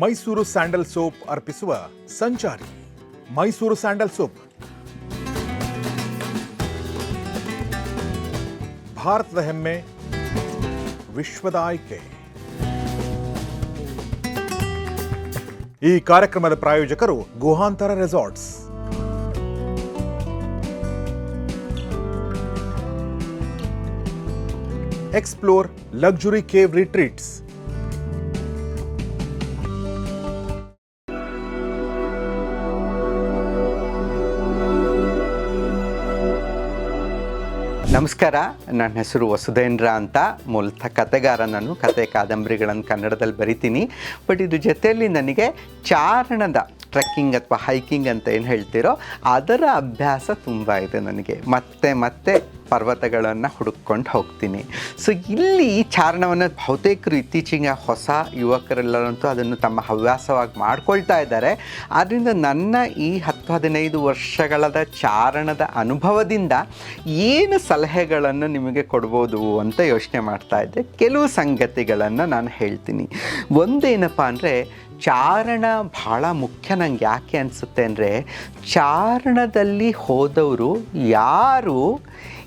Mysuru sandal soap ಅರ್ಪಿಸುವ ಸಂಚಾರಿ. Mysore sandal soap. ಭಾರತದ ಹೆಮ್ಮೆ, ವಿಶ್ವದ ಆಯ್ಕೆ. ಈ ಕಾರ್ಯಕ್ರಮದ ಪ್ರಾಯೋಜಕರು Guhantara resorts. Explore luxury cave retreats ನಮಸ್ಕಾರ, ನನ್ನ ಹೆಸರು ವಸುಧೇಂದ್ರ ಅಂತ ಮೂಲತಃ ಕತೆಗಾರ ನಾನು ಕತೆ ಕಾದಂಬರಿಗಳನ್ನು ಕನ್ನಡದಲ್ಲಿ ಬರಿತೀನಿ. ಬಟ್ ಇದು ಜೊತೆಯಲ್ಲಿ ನನಗೆ ಚಾರಣದ ಟ್ರೆಕ್ಕಿಂಗ್ ಅಥವಾ ಹೈಕಿಂಗ್ ಅಂತ ಏನು ಹೇಳ್ತೀರೋ ಅದರ ಅಭ್ಯಾಸ ತುಂಬ ಇದೆ ನನಗೆ. ಮತ್ತೆ ಮತ್ತೆ ಪರ್ವತಗಳನ್ನು ಹುಡುಕೊಂಡು ಹೋಗ್ತೀನಿ. ಸೊ ಇಲ್ಲಿ ಚಾರಣವನ್ನು ಬಹುತೇಕರು ಇತ್ತೀಚೆಗೆ ಹೊಸ ಯುವಕರೆಲ್ಲರಂತೂ ಅದನ್ನು ತಮ್ಮ ಹವ್ಯಾಸವಾಗಿ ಮಾಡ್ಕೊಳ್ತಾ ಇದ್ದಾರೆ. ಆದ್ದರಿಂದ ನನ್ನ ಈ ಹತ್ತು ಹದಿನೈದು ವರ್ಷಗಳದ ಚಾರಣದ ಅನುಭವದಿಂದ ಏನು ಸಲಹೆಗಳನ್ನು ನಿಮಗೆ ಕೊಡ್ಬೋದು ಅಂತ ಯೋಚನೆ ಮಾಡ್ತಾ ಇದ್ದೆ. ಕೆಲವು ಸಂಗತಿಗಳನ್ನು ನಾನು ಹೇಳ್ತೀನಿ. ಒಂದೇನಪ್ಪ ಅಂದರೆ, ಚಾರಣ ಭಾಳ ಮುಖ್ಯ ನಂಗೆ ಯಾಕೆ ಅನಿಸುತ್ತೆ ಅಂದರೆ, ಚಾರಣದಲ್ಲಿ ಹೋದವರು ಯಾರು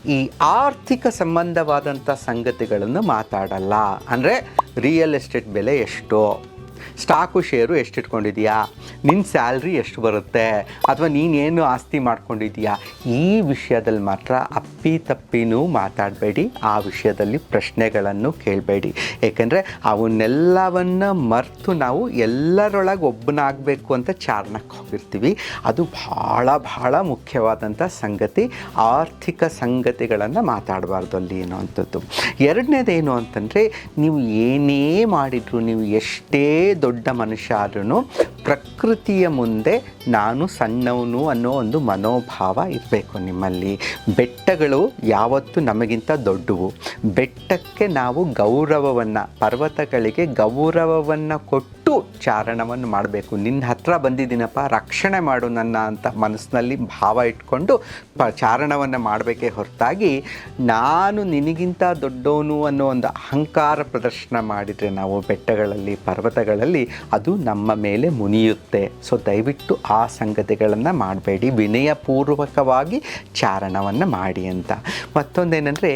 ಈ ಆರ್ಥಿಕ ಸಂಬಂಧವಾದಂಥ ಸಂಗತಿಗಳನ್ನು ಮಾತಾಡಲ್ಲ. ಅಂದರೆ ರಿಯಲ್ ಎಸ್ಟೇಟ್ ಬೆಲೆ ಎಷ್ಟು. ಸ್ಟಾಕು ಶೇರು ಎಷ್ಟು ಇಟ್ಕೊಂಡಿದ್ಯಾ ನಿನ್ನ ಸ್ಯಾಲ್ರಿ ಎಷ್ಟು ಬರುತ್ತೆ? ಅಥವಾ ನೀನೇನು ಆಸ್ತಿ ಮಾಡ್ಕೊಂಡಿದೀಯಾ? ಈ ವಿಷಯದಲ್ಲಿ ಮಾತ್ರ ಅಪ್ಪಿ ತಪ್ಪಿನೂ ಮಾತಾಡಬೇಡಿ. ಆ ವಿಷಯದಲ್ಲಿ ಪ್ರಶ್ನೆಗಳನ್ನು ಕೇಳಬೇಡಿ. ಏಕೆಂದರೆ ಅವನ್ನೆಲ್ಲವನ್ನು ಮರೆತು ನಾವು ಎಲ್ಲರೊಳಗೆ ಒಬ್ಬನಾಗಬೇಕು ಅಂತ ಚಾರಣಕ್ಕೆ ಹೋಗಿರ್ತೀವಿ. ಅದು ಭಾಳ ಭಾಳ ಮುಖ್ಯವಾದಂಥ ಸಂಗತಿ. ಆರ್ಥಿಕ ಸಂಗತಿಗಳನ್ನು ಮಾತಾಡಬಾರ್ದು ಅಲ್ಲಿ ಅನ್ನುವಂಥದ್ದು ಎರಡನೇದೇನು ಅಂತಂದರೆ, ನೀವು ಏನೇ ಮಾಡಿದರೂ ನೀವು ಎಷ್ಟೇ ದೊಡ್ಡ ಮನುಷ್ಯ ಆದ್ರೂ ಪ್ರಕೃತಿಯ ಮುಂದೆ ನಾನು ಸಣ್ಣವನು ಅನ್ನೋ ಒಂದು ಮನೋಭಾವ ಇರಬೇಕು ನಿಮ್ಮಲ್ಲಿ. ಬೆಟ್ಟಗಳು ಯಾವತ್ತೂ ನಮಗಿಂತ ದೊಡ್ಡವು. ಬೆಟ್ಟಕ್ಕೆ ನಾವು ಗೌರವವನ್ನು, ಪರ್ವತಗಳಿಗೆ ಗೌರವವನ್ನು ಕೊಟ್ಟು ಚಾರಣವನ್ನು ಮಾಡಬೇಕು? ನಿನ್ನ ಹತ್ರ ಬಂದಿದ್ದೀನಪ್ಪ, ರಕ್ಷಣೆ ಮಾಡು ನನ್ನ ಅಂತ ಮನಸ್ಸಿನಲ್ಲಿ ಭಾವ ಇಟ್ಕೊಂಡು ಪ ಚಾರಣವನ್ನು ಮಾಡಬೇಕೇ ಹೊರತಾಗಿ ನಾನು ನಿನಗಿಂತ ದೊಡ್ಡವನು ಅನ್ನೋ ಒಂದು ಅಹಂಕಾರ ಪ್ರದರ್ಶನ ಮಾಡಿದರೆ ನಾವು ಬೆಟ್ಟಗಳಲ್ಲಿ, ಪರ್ವತಗಳಲ್ಲಿ ಅದು ನಮ್ಮ ಮೇಲೆ ಮುನಿಯುತ್ತೆ. ಸೊ ದಯವಿಟ್ಟು ಆ ಸಂಗತಿಗಳನ್ನು ಮಾಡಬೇಡಿ. ವಿನಯಪೂರ್ವಕವಾಗಿ ಚಾರಣವನ್ನು ಮಾಡಿ ಅಂತ. ಮತ್ತೊಂದೇನೆಂದರೆ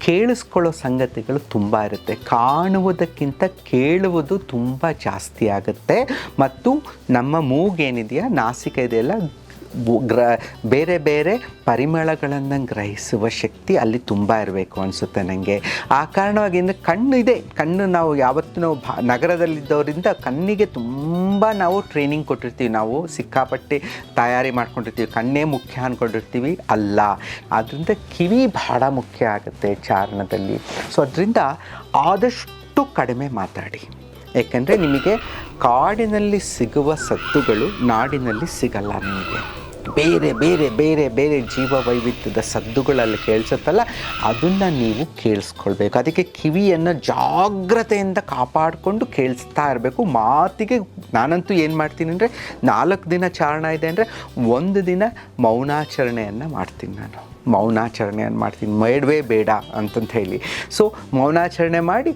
ಕೇಳಿಸ್ಕೊಳ್ಳೋ ಸಂಗತಿಗಳು ತುಂಬ ಇರುತ್ತೆ. ಕಾಣುವುದಕ್ಕಿಂತ ಕೇಳುವುದು ತುಂಬ ಜಾಸ್ತಿ ಆಗುತ್ತೆ. ಮತ್ತು ನಮ್ಮ ಮೂಗೇನಿದೆಯಾ? ನಾಸಿಕ ಇದೆಯಲ್ಲ? ಗ್ರ ಬೇರೆ ಬೇರೆ ಪರಿಮಳಗಳನ್ನು ಗ್ರಹಿಸುವ ಶಕ್ತಿ ಅಲ್ಲಿ ತುಂಬ ಇರಬೇಕು ಅನಿಸುತ್ತೆ ನನಗೆ ಆ ಕಾರಣವಾಗಿ ಅಂದರೆ ಕಣ್ಣು ಇದೆ ಕಣ್ಣು ನಾವು ಯಾವತ್ತೂ ನಾವು ಭಾ ನಗರದಲ್ಲಿದ್ದವರಿಂದ ಕಣ್ಣಿಗೆ ತುಂಬ ನಾವು ಟ್ರೈನಿಂಗ್ ಕೊಟ್ಟಿರ್ತೀವಿ. ನಾವು ಸಿಕ್ಕಾಪಟ್ಟೆ ತಯಾರಿ ಮಾಡ್ಕೊಂಡಿರ್ತೀವಿ. ಕಣ್ಣೇ ಮುಖ್ಯ ಅಂದ್ಕೊಂಡಿರ್ತೀವಿ ಅಲ್ಲ. ಆದ್ದರಿಂದ ಕಿವಿ ಬಹಳ ಮುಖ್ಯ ಆಗುತ್ತೆ ಚಾರಣದಲ್ಲಿ. ಸೊ ಅದರಿಂದ ಆದಷ್ಟು ಕಡಿಮೆ ಮಾತಾಡಿ. ಏಕೆಂದರೆ ನಿಮಗೆ ಕಾಡಿನಲ್ಲಿ ಸಿಗುವ ಸದ್ದುಗಳು ನಾಡಿನಲ್ಲಿ ಸಿಗಲ್ಲ ನಿಮಗೆ. ಬೇರೆ ಬೇರೆ ಬೇರೆ ಬೇರೆ ಜೀವ ವೈವಿಧ್ಯದ ಸದ್ದುಗಳಲ್ಲಿ ಕೇಳಿಸುತ್ತಲ್ಲ, ಅದನ್ನು ನೀವು ಕೇಳಿಸ್ಕೊಳ್ಬೇಕು. ಅದಕ್ಕೆ ಕಿವಿಯನ್ನು ಜಾಗ್ರತೆಯಿಂದ ಕಾಪಾಡಿಕೊಂಡು ಕೇಳಿಸ್ತಾ ಇರಬೇಕು. ಮಾತಿಗೆ ನಾನಂತೂ ಏನು ಮಾಡ್ತೀನಿ ಅಂದರೆ ನಾಲ್ಕು ದಿನ ಚಾರಣ ಇದೆ ಅಂದರೆ ಒಂದು ದಿನ ಮೌನಾಚರಣೆಯನ್ನು ಮಾಡ್ತೀನಿ ನಾನು. ಮೌನಾಚರಣೆಯನ್ನು ಮಾಡ್ತೀನಿ. ಬೇಡವೇ ಬೇಡ ಅಂತಂತ ಹೇಳಿ. ಸೊ ಮೌನಾಚರಣೆ ಮಾಡಿ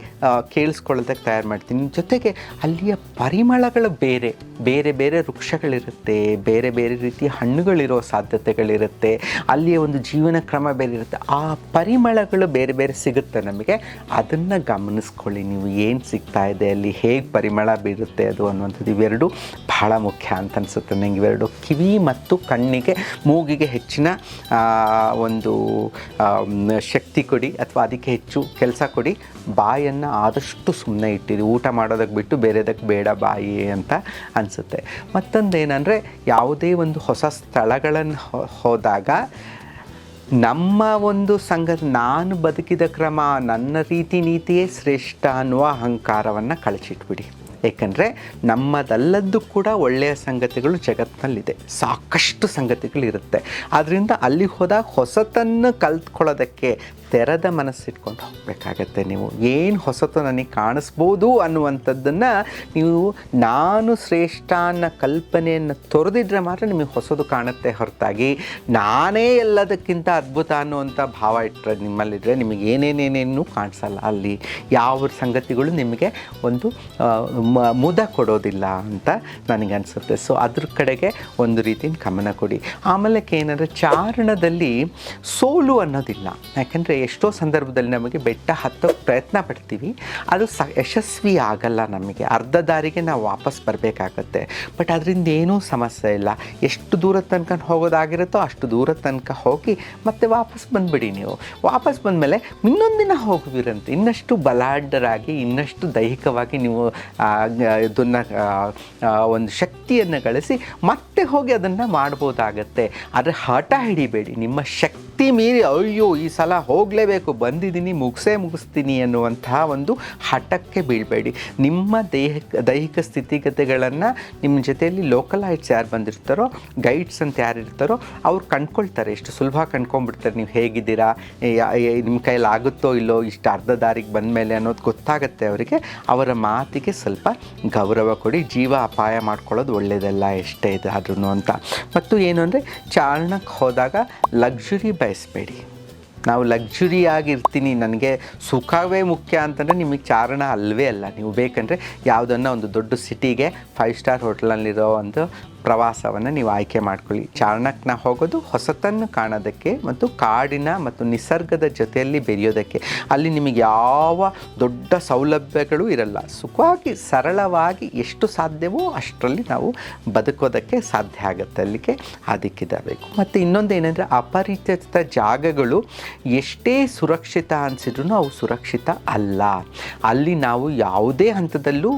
ಕೇಳಿಸ್ಕೊಳ್ಳೋದಕ್ಕೆ ತಯಾರು ಮಾಡ್ತೀನಿ. ಜೊತೆಗೆ ಅಲ್ಲಿಯ ಪರಿಮಳಗಳು ಬೇರೆ. ಬೇರೆ ಬೇರೆ ವೃಕ್ಷಗಳಿರುತ್ತೆ. ಬೇರೆ ಬೇರೆ ರೀತಿಯ ಹಣ್ಣುಗಳಿರೋ ಸಾಧ್ಯತೆಗಳಿರುತ್ತೆ. ಅಲ್ಲಿಯ ಒಂದು ಜೀವನ ಕ್ರಮ ಬೇರೆ ಇರುತ್ತೆ. ಆ ಪರಿಮಳಗಳು ಬೇರೆ ಬೇರೆ ಸಿಗುತ್ತೆ ನಮಗೆ. ಅದನ್ನು ಗಮನಿಸ್ಕೊಳ್ಳಿ. ನೀವು ಏನು ಸಿಗ್ತಾ ಇದೆ, ಅಲ್ಲಿ ಹೇಗೆ ಪರಿಮಳ ಬೀರುತ್ತೆ ಅದು ಅನ್ನುವಂಥದ್ದು ಇವೆರಡು ಬಹಳ ಮುಖ್ಯ ಅಂತ ಅನಿಸುತ್ತೆ. ನನಗೆ ಇವೆರಡು ಕಿವಿ ಮತ್ತು ಕಣ್ಣಿಗೆ, ಮೂಗಿಗೆ ಹೆಚ್ಚಿನ ಒಂದು ಶಕ್ತಿ ಕೊಡಿ ಅಥವಾ ಅದಕ್ಕೆ ಹೆಚ್ಚು ಕೆಲಸ ಕೊಡಿ. ಬಾಯನ್ನು ಆದಷ್ಟು ಸುಮ್ಮನೆ ಇಟ್ಟಿರಿ. ಊಟ ಮಾಡೋದಕ್ಕೆ ಬಿಟ್ಟು ಬೇರೆದಕ್ಕೆ ಬೇಡ ಬಾಯಿ ಅಂತ ಅನಿಸುತ್ತೆ. ಮತ್ತೊಂದೇನೆಂದರೆ ಯಾವುದೇ ಒಂದು ಹೊಸ ಸ್ಥಳಗಳನ್ನು ಹೋದಾಗ ನಮ್ಮ ಒಂದು ಸಂಘ ನಾನು ಬದುಕಿದ ಕ್ರಮ, ನನ್ನ ರೀತಿ ನೀತಿಯೇ ಶ್ರೇಷ್ಠ ಅನ್ನುವ ಅಹಂಕಾರವನ್ನು ಕಳಚಿಟ್ಬಿಡಿ. ಏಕೆಂದರೆ ನಮ್ಮದಲ್ಲದ್ದು ಕೂಡ ಒಳ್ಳೆಯ ಸಂಗತಿಗಳು ಜಗತ್ತಿನಲ್ಲಿದೆ. ಸಾಕಷ್ಟು ಸಂಗತಿಗಳಿರುತ್ತೆ. ಆದ್ದರಿಂದ ಅಲ್ಲಿ ಹೋದಾಗ ಹೊಸತನ್ನು ಕಲ್ತ್ಕೊಳ್ಳೋದಕ್ಕೆ ತೆರೆದ ಮನಸ್ಸಿಟ್ಕೊಂಡು ಹೋಗಬೇಕಾಗತ್ತೆ. ನೀವು ಏನು ಹೊಸತು ನನಗೆ ಕಾಣಿಸ್ಬೋದು ಅನ್ನುವಂಥದ್ದನ್ನು ನೀವು ನಾನು ಶ್ರೇಷ್ಠ ಅನ್ನೋ ಕಲ್ಪನೆಯನ್ನು ತೊರೆದಿದ್ರೆ ಮಾತ್ರ ನಿಮಗೆ ಹೊಸದು ಕಾಣುತ್ತೆ ಹೊರತಾಗಿ. ನಾನೇ ಎಲ್ಲದಕ್ಕಿಂತ ಅದ್ಭುತ ಅನ್ನುವಂಥ ಭಾವ ಇಟ್ಟರೆ ನಿಮ್ಮಲ್ಲಿದ್ದರೆ ನಿಮಗೆ ಏನೇನೇನೇನು ಕಾಣಿಸಲ್ಲ. ಅಲ್ಲಿ ಯಾವ ಸಂಗತಿಗಳು ನಿಮಗೆ ಒಂದು ಮುದ ಕೊಡೋದಿಲ್ಲ ಅಂತ ನನಗೆ ಅನಿಸುತ್ತೆ ಸೊ, ಅದ್ರ ಕಡೆಗೆ ಒಂದು ರೀತಿ ಗಮನ ಕೊಡಿ. ಆಮೇಲೆ ಏನಂದರೆ ಚಾರಣದಲ್ಲಿ ಸೋಲು ಅನ್ನೋದಿಲ್ಲ. ಯಾಕಂದರೆ ಎಷ್ಟೋ ಸಂದರ್ಭದಲ್ಲಿ ನಮಗೆ ಬೆಟ್ಟ ಹತ್ತೋಕ್ಕೆ ಪ್ರಯತ್ನ ಪಡ್ತೀವಿ. ಅದು ಸ ಯಶಸ್ವಿ ಆಗಲ್ಲ ನಮಗೆ. ಅರ್ಧ ದಾರಿಗೆ ನಾವು ವಾಪಸ್ ಬರಬೇಕಾಗತ್ತೆ. ಬಟ್ ಅದರಿಂದ ಏನೂ ಸಮಸ್ಯೆ ಇಲ್ಲ. ಎಷ್ಟು ದೂರ ತನಕ ಹೋಗೋದಾಗಿರುತ್ತೋ ಅಷ್ಟು ದೂರ ತನಕ ಹೋಗಿ ಮತ್ತೆ ವಾಪಸ್ ಬಂದುಬಿಡಿ ನೀವು. ವಾಪಸ್ ಬಂದಮೇಲೆ ಇನ್ನೊಂದಿನ ಹೋಗುವಿರಂತೆ. ಇನ್ನಷ್ಟು ಬಲಾಢ್ಯರಾಗಿ, ಇನ್ನಷ್ಟು ದೈಹಿಕವಾಗಿ ನೀವು ಇದನ್ನು ಒಂದು ಶಕ್ತಿಯನ್ನು ಗಳಿಸಿ ಮತ್ತೆ ಹೋಗಿ ಅದನ್ನು ಮಾಡ್ಬೋದಾಗತ್ತೆ ಆದರೆ ಹಠ ಹಿಡಿಬೇಡಿ. ನಿಮ್ಮ ಶಕ್ತಿ ಮೀರಿ ಅಯ್ಯೋ, ಈ ಸಲ ಹೋಗಲೇಬೇಕು, ಬಂದಿದ್ದೀನಿ, ಮುಗಿಸೇ ಮುಗಿಸ್ತೀನಿ ಅನ್ನುವಂತಹ ಒಂದು ಹಠಕ್ಕೆ ಬೀಳಬೇಡಿ. ನಿಮ್ಮ ದೇಹ ದೈಹಿಕ ಸ್ಥಿತಿಗತಿಗಳನ್ನು ನಿಮ್ಮ ಜೊತೆಯಲ್ಲಿ ಲೋಕಲ್ ಐಟ್ಸ್ ಯಾರು ಬಂದಿರ್ತಾರೋ ಗೈಡ್ಸ್ ಅಂತ ಯಾರು ಇರ್ತಾರೋ, ಅವ್ರು ಕಂಡ್ಕೊಳ್ತಾರೆ. ಎಷ್ಟು ಸುಲಭ ಕಂಡ್ಕೊಂಡ್ಬಿಡ್ತಾರೆ. ನೀವು ಹೇಗಿದ್ದೀರಾ ನಿಮ್ಮ ಕೈಯಲ್ಲಿ ಆಗುತ್ತೋ ಇಲ್ಲೋ, ಇಷ್ಟು ಅರ್ಧ ದಾರಿಗೆ ಬಂದ ಮೇಲೆ ಅನ್ನೋದು ಗೊತ್ತಾಗುತ್ತೆ ಅವರಿಗೆ. ಅವರ ಮಾತಿಗೆ ಸ್ವಲ್ಪ ಗೌರವ ಕೊಡಿ. ಜೀವ ಅಪಾಯ ಮಾಡ್ಕೊಳ್ಳೋದು ಒಳ್ಳೆಯದಲ್ಲ ಎಷ್ಟೇ ಇದಾದ್ರೂ ಅಂತ. ಮತ್ತು ಏನು ಅಂದರೆ ಚಾರಣಕ್ಕೆ ಹೋದಾಗ ಲಕ್ಸುರಿ ಬಯಸಬೇಡಿ. ನಾವು ಲಗ್ಜುರಿಯಾಗಿರ್ತೀನಿ ನನಗೆ ಸುಖವೇ ಮುಖ್ಯ ಅಂತಂದರೆ ನಿಮಗೆ ಚಾರಣ ಅಲ್ಲವೇ ಅಲ್ಲ. ನೀವು ಬೇಕಂದರೆ ಯಾವುದನ್ನು ಒಂದು ದೊಡ್ಡ ಸಿಟಿಗೆ ಫೈವ್ ಸ್ಟಾರ್ ಹೋಟ್ಲಲ್ಲಿರೋ ಒಂದು ಪ್ರವಾಸವನ್ನು ನೀವು ಆಯ್ಕೆ ಮಾಡ್ಕೊಳ್ಳಿ. ಚಾರಣಕ್ನ ಹೋಗೋದು ಹೊಸತನ್ನು ಕಾಣೋದಕ್ಕೆ ಮತ್ತು ಕಾಡಿನ ಮತ್ತು ನಿಸರ್ಗದ ಜೊತೆಯಲ್ಲಿ ಬೆರೆಯೋದಕ್ಕೆ. ಅಲ್ಲಿ ನಿಮಗೆ ಯಾವ ದೊಡ್ಡ ಸೌಲಭ್ಯಗಳು ಇರಲ್ಲ. ಸುಖವಾಗಿ, ಸರಳವಾಗಿ ಎಷ್ಟು ಸಾಧ್ಯವೋ ಅಷ್ಟರಲ್ಲಿ ನಾವು ಬದುಕೋದಕ್ಕೆ ಸಾಧ್ಯ ಆಗುತ್ತೆ ಅಲ್ಲಿಗೆ. ಅದಕ್ಕಿದಬೇಕು ಮತ್ತು ಇನ್ನೊಂದು ಏನಂದರೆ ಅಪರಿಚಿತ ಜಾಗಗಳು ಎಷ್ಟೇ ಸುರಕ್ಷಿತ ಅನಿಸಿದ್ರು ಅವು ಸುರಕ್ಷಿತ ಅಲ್ಲ. ಅಲ್ಲಿ ನಾವು ಯಾವುದೇ ಹಂತದಲ್ಲೂ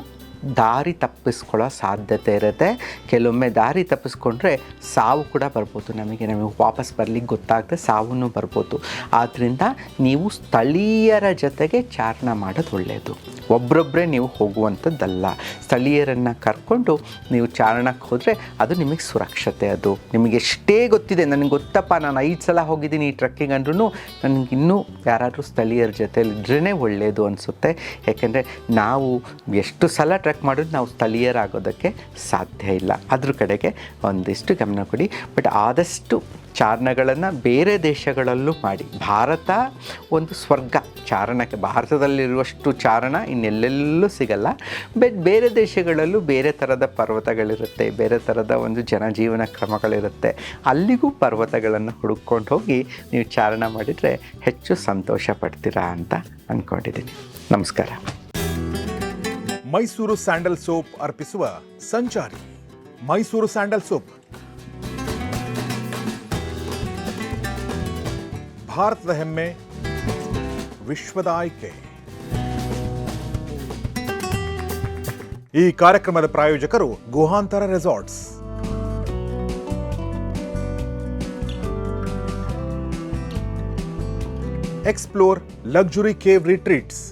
ದಾರಿ ತಪ್ಪಿಸ್ಕೊಳ್ಳೋ ಸಾಧ್ಯತೆ ಇರುತ್ತೆ. ಕೆಲವೊಮ್ಮೆ ದಾರಿ ತಪ್ಪಿಸ್ಕೊಂಡ್ರೆ ಸಾವು ಕೂಡ ಬರ್ಬೋದು ನಮಗೆ. ನಮಗೆ ವಾಪಸ್ ಬರಲಿಕ್ಕೆ ಗೊತ್ತಾಗದೆ ಸಾವು ಬರ್ಬೋದು. ಆದ್ದರಿಂದ ನೀವು ಸ್ಥಳೀಯರ ಜೊತೆಗೆ ಚಾರಣ ಮಾಡೋದು ಒಳ್ಳೆಯದು ಒಬ್ಬರೊಬ್ಬರೇ ನೀವು ಹೋಗುವಂಥದ್ದಲ್ಲ. ಸ್ಥಳೀಯರನ್ನು ಕರ್ಕೊಂಡು ನೀವು ಚಾರಣಕ್ಕೆ ಹೋದರೆ ಅದು ನಿಮಗೆ ಸುರಕ್ಷತೆ ಅದು. ನಿಮಗೆ ಎಷ್ಟೇ ಗೊತ್ತಿದೆ, ನನಗೆ ಗೊತ್ತಪ್ಪ, ನಾನು ಐದು ಸಲ ಹೋಗಿದ್ದೀನಿ ಈ ಟ್ರಕ್ಕಿಂಗ್ ಅಂದ್ರೂ ನನಗೆ ಇನ್ನೂ ಯಾರಾದರೂ ಸ್ಥಳೀಯರ ಜೊತೆಲಿ ಇದ್ರೇ ಒಳ್ಳೆಯದು ಅನಿಸುತ್ತೆ. ಯಾಕೆಂದರೆ ನಾವು ಎಷ್ಟು ಸಲ ಟ್ರೆಕ್ ಮಾಡಿದ್ರು ನಾವು ಸ್ಥಳೀಯರಾಗೋದಕ್ಕೆ ಸಾಧ್ಯ ಇಲ್ಲ. ಅದ್ರ ಕಡೆಗೆ ಒಂದಿಷ್ಟು ಗಮನ ಕೊಡಿ. ಬಟ್ ಆದಷ್ಟು ಚಾರಣಗಳನ್ನು ಬೇರೆ ದೇಶಗಳಲ್ಲೂ ಮಾಡಿ. ಭಾರತ ಒಂದು ಸ್ವರ್ಗ ಚಾರಣಕ್ಕೆ. ಭಾರತದಲ್ಲಿರುವಷ್ಟು ಚಾರಣ ಇನ್ನೆಲ್ಲೆಲ್ಲೂ ಸಿಗಲ್ಲ. ಬಟ್ ಬೇರೆ ದೇಶಗಳಲ್ಲೂ ಬೇರೆ ಥರದ ಪರ್ವತಗಳಿರುತ್ತೆ. ಬೇರೆ ಥರದ ಒಂದು ಜನಜೀವನ ಕ್ರಮಗಳಿರುತ್ತೆ. ಅಲ್ಲಿಗೂ ಪರ್ವತಗಳನ್ನು ಹುಡುಕೊಂಡು ಹೋಗಿ ನೀವು ಚಾರಣ ಮಾಡಿದರೆ ಹೆಚ್ಚು ಸಂತೋಷ ಪಡ್ತೀರಾ ಅಂತ ಅಂದ್ಕೊಂಡಿದ್ದೀನಿ ನಮಸ್ಕಾರ. ಮೈಸೂರು ಸ್ಯಾಂಡಲ್ ಸೋಪ್ ಅರ್ಪಿಸುವ ಸಂಚಾರಿ ಮೈಸೂರು ಸ್ಯಾಂಡಲ್ ಸೋಪ್. ಭಾರತದ ಹೆಮ್ಮೆ, ವಿಶ್ವದ ಆಯ್ಕೆ. ಈ ಕಾರ್ಯಕ್ರಮದ ಪ್ರಾಯೋಜಕರು Guhantara resorts. Explore luxury cave retreats